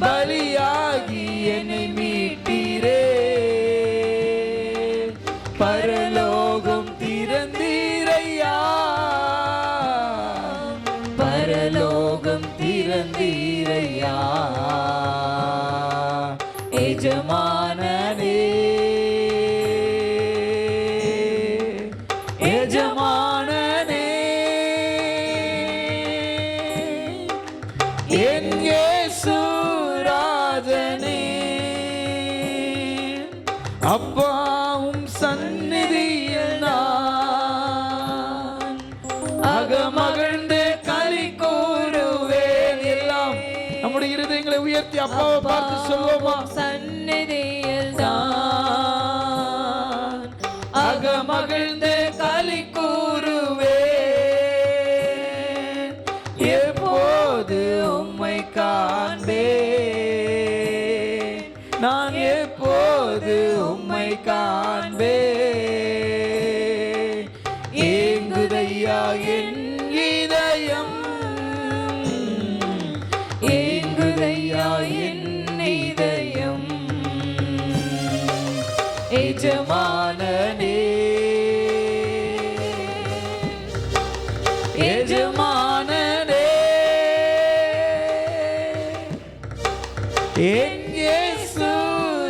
பலியாகி என்னை மீட்டீரே. பரலோகம் திறந்தீரையா. பரலோகம் திறந்தீரையா. எஜமானனே. சந்நிதியில் நான். அகமகிழ்ந்து களி கூறுவேன் எல்லாம். நம்முடைய இருதயங்களை உயர்த்தி அப்பாவை பார்த்து சொல்வோமா?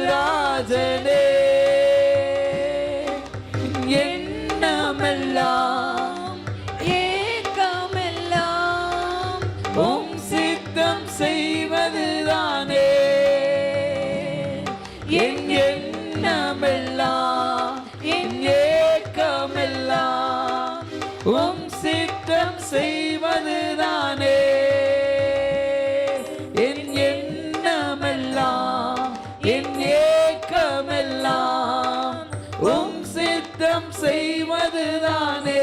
ராஜனே எண்ணமெல்லாம் ஏக்கமெல்லாம் உம் சித்தம் செய்வதுதானே. என் எண்ணமெல்லாம் செய்வதுதானே.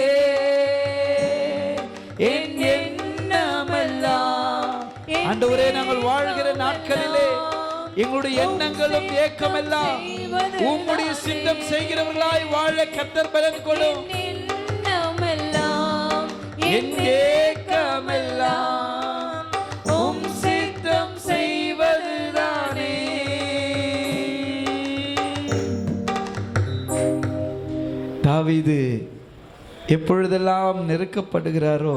என் எண்ணமெல்லாம் ஆண்டவரே நாங்கள் வாழ்கிற நாட்களிலே எங்களுடைய எண்ணங்களும் ஏக்கமெல்லாம் உம்முடைய சித்தம் செய்கிறவர்களாய் வாழ கத்தர் பலன் கொள்ளும் என் தாவீது எப்பொழுதெல்லாம் நெருக்கப்படுகிறாரோ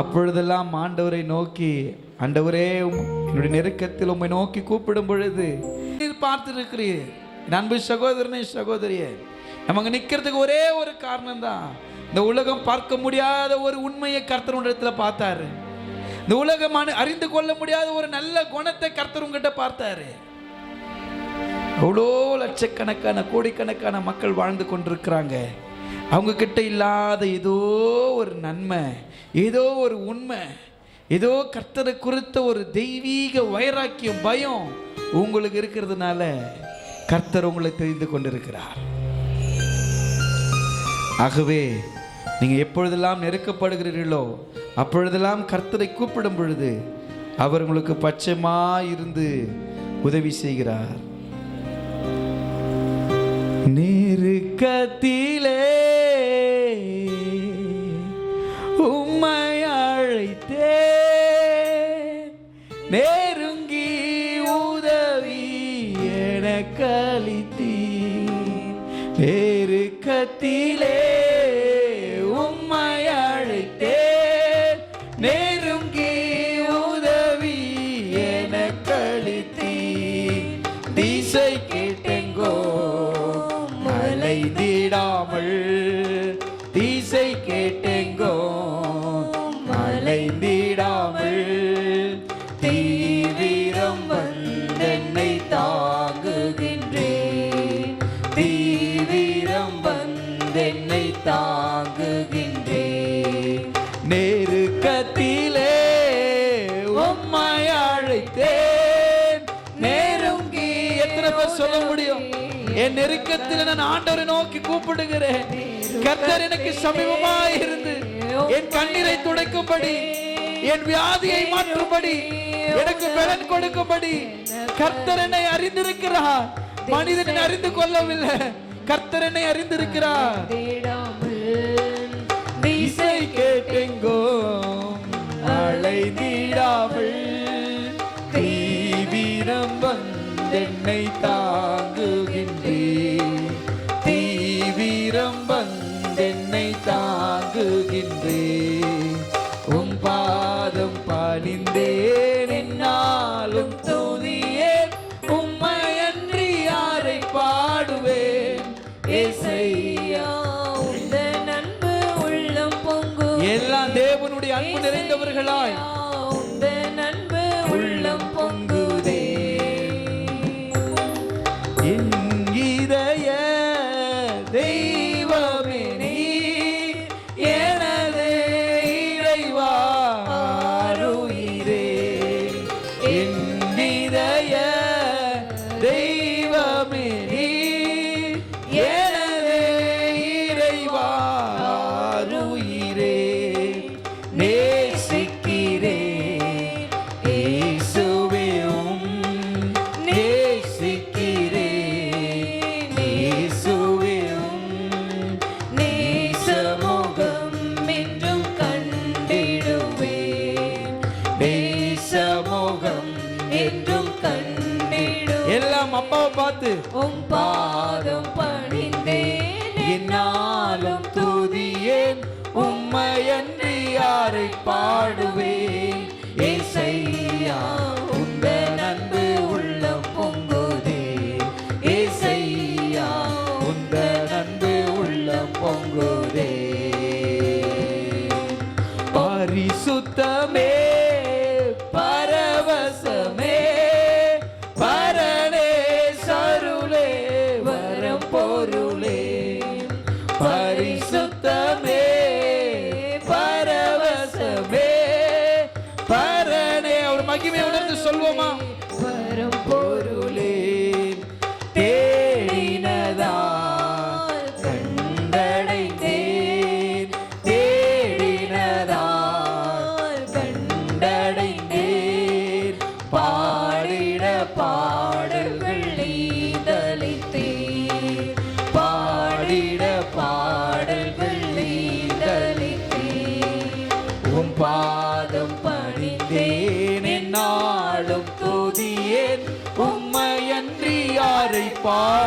அப்பொழுதெல்லாம் ஆண்டவரை நோக்கி ஆண்டவரே என்னுடைய நெருக்கத்தில் உம்மை நோக்கி கூப்பிடும் பொழுது நீர் பார்த்திருக்கிறீர். அன்பு சகோதரனே சகோதரியே நமக்கு நிற்கிறதுக்கு ஒரே ஒரு காரணம் தான் இந்த உலகம் பார்க்க முடியாத ஒரு உண்மையை கர்த்தர் இடத்துல பார்த்தாரு. இந்த உலகம் அறிந்து கொள்ள முடியாத ஒரு நல்ல குணத்தை கர்த்தர் உங்ககிட்ட பார்த்தாரு. அவ்வளோ லட்சக்கணக்கான கோடிக்கணக்கான மக்கள் வாழ்ந்து கொண்டிருக்கிறாங்க. அவங்க கிட்ட இல்லாத ஏதோ ஒரு நன்மை ஏதோ ஒரு உண்மை ஏதோ கர்த்தரை குறித்த ஒரு தெய்வீக வைராக்கியம் பயம் உங்களுக்கு இருக்கிறதுனால கர்த்தர் உங்களை தெரிந்து கொண்டிருக்கிறார். ஆகவே நீங்கள் எப்பொழுதெல்லாம் நெருக்கப்படுகிறீர்களோ அப்பொழுதெல்லாம் கர்த்தரை கூப்பிடும் பொழுது அவர் உங்களுக்கு பட்சமாக இருந்து உதவி செய்கிறார். நெருக்கத்திலே உம்மை அழைத்தே நெருங்கி உதவி எனக்களித்தீர். நெருக்கத்திலே உம்மை அழைத்தேன். நெருங்கி சொல்ல முடியும்? என் நெருக்கத்தில் நான் ஆண்டவரை நோக்கி கூப்பிடுகிறேன். கர்த்தர் எனக்கு சமீபமாய் இருந்து என் கண்ணீரை துடைக்கும்படி என் வியாதியை மாற்றும்படி எனக்கு பலன் கொடுக்கும்படி கர்த்தர் என்னை அறிந்திருக்கிறார். மனிதன் அறிந்து கொள்ளவில்லை. கர்த்தர் என்னை அறிந்திருக்கிறார். வந்தென்னை தாங்குகின்றே தீவிரம் வந்தென்னை தாங்குகின்றே உம் பாதம் பணிந்தேன் என்னாலும் துதியேன். உம்மையன்றி யாரை பாடுவேன்? இசையா உந்த நண்பு உள்ளம் பொங்கு எல்லாம் தேவனுடைய அன்பு நிறைந்தவர்களாய். தெய்வமே துதியேன் உம்மையன்றி யாரை பாடுவேன்? ஏசையா உங்க நன்பு உள்ளம் பொங்குதே. ஏசையா உங்க நன்பு உள்ளம் பொங்குதே. பரிசுத்தமே மகிமை உணர்ந்து சொல்வோமா?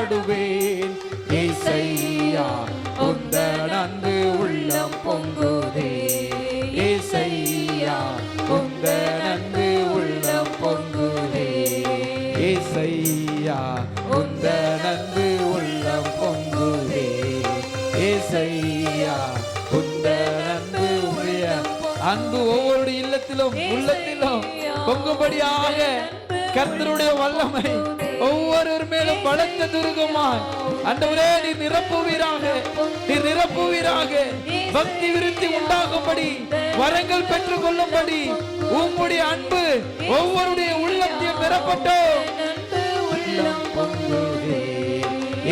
பாடுவேன். ஏசையா உந்த நன்பு உள்ளம் பொங்குதே. ஏசையா உந்த நன்பு உள்ளம் பொங்குதே. ஏசையா உந்த நன்பு உள்ளம் பொங்குதே. ஏசையா உந்த நன்பு உள்ளம் அன்பு ஒவ்வொரு இல்லத்திலும் உள்ளத்திலும் பொங்கும்படியாக கர்த்தருடைய வல்லமை ஒவ்வொருவர் மேலும் பலத்த துருகமாய் அண்டவரே நீ நிரப்புவீராக நீ நிரப்புவீராக பக்தி விருத்தி உண்டாகும்படி வரங்கள் பெற்றுக் கொள்ளும்படி உம்முடைய அன்பு ஒவ்வொருடைய உள்ளத்தையும் நிரப்பட்டோம்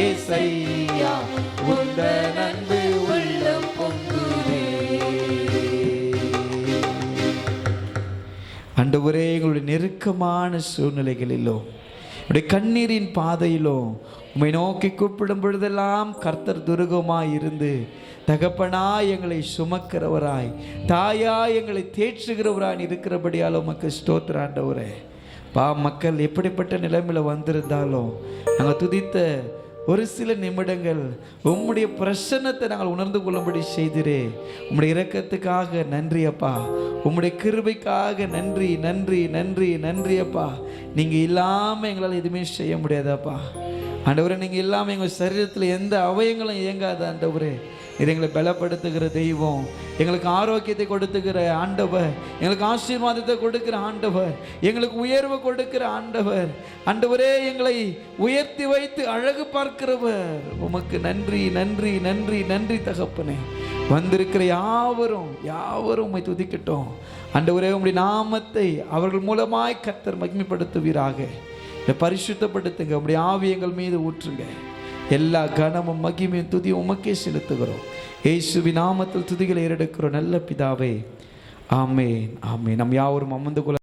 ஏசையா உள்ளம் பொங்குதே. ஆண்டவரே எங்களுடைய நெருக்கமான சூழ்நிலைகளிலோ உடைய கண்ணீரின் பாதையிலும் உண்மை நோக்கி கூப்பிடும் பொழுதெல்லாம் கர்த்தர் துருகமாய் இருந்து தகப்பனாய் எங்களை சுமக்கிறவராய் தாயாய் எங்களை தேற்றுகிறவராய் இருக்கிறபடியால் உமக்கு ஸ்தோத்திராண்டவரே பா மக்கள் எப்படிப்பட்ட நிலைமையில் வந்திருந்தாலும் நாங்கள் துதித்த ஒரு சில நிமிடங்கள் உம்முடைய பிரசன்னத்தை நாங்கள் உணர்ந்து கொள்ளும்படி செய்திரே. உம்முடைய இரக்கத்துக்காக நன்றி அப்பா. உம்முடைய கிருபைக்காக நன்றி நன்றி நன்றி நன்றி அப்பா. நீங்கள் இல்லாமல் எங்களால் எதுவுமே செய்ய முடியாதப்பா ஆண்டவரே நீங்கள் இல்லாமல் எங்கள் சரீரத்தில் எந்த அவயங்களும் இயங்காது ஆண்டவரே. இது எங்களை பலப்படுத்துகிற தெய்வம். எங்களுக்கு ஆரோக்கியத்தை கொடுத்துக்கிற ஆண்டவர். எங்களுக்கு ஆசீர்வாதத்தை கொடுக்கிற ஆண்டவர். எங்களுக்கு உயர்வு கொடுக்கிற ஆண்டவர். ஆண்டவரே எங்களை உயர்த்தி வைத்து அழகு பார்க்கிறவர். உமக்கு நன்றி நன்றி நன்றி நன்றி தகப்பனே. வந்திருக்கிற யாவரும் யாவரும் உம்மை துதிக்கட்டும். ஆண்டவரே உங்களுடைய நாமத்தை அவர்கள் மூலமாய் கத்தர் மகிமைப்படுத்துவீராக. இதை பரிசுத்தப்படுத்துங்க. உங்களுடைய ஆவி எங்கள் மீது ஊற்றுங்க. எல்லா கனமும் மகிமையும் துதி உமக்கே செலுத்துகிறோம். ஏசுவி நாமத்தில் துதிகளை ஏறெடுக்கிறோம். நல்ல பிதாவே. ஆமென் ஆமே நம் யாவரும் அமர்ந்து கொள்ள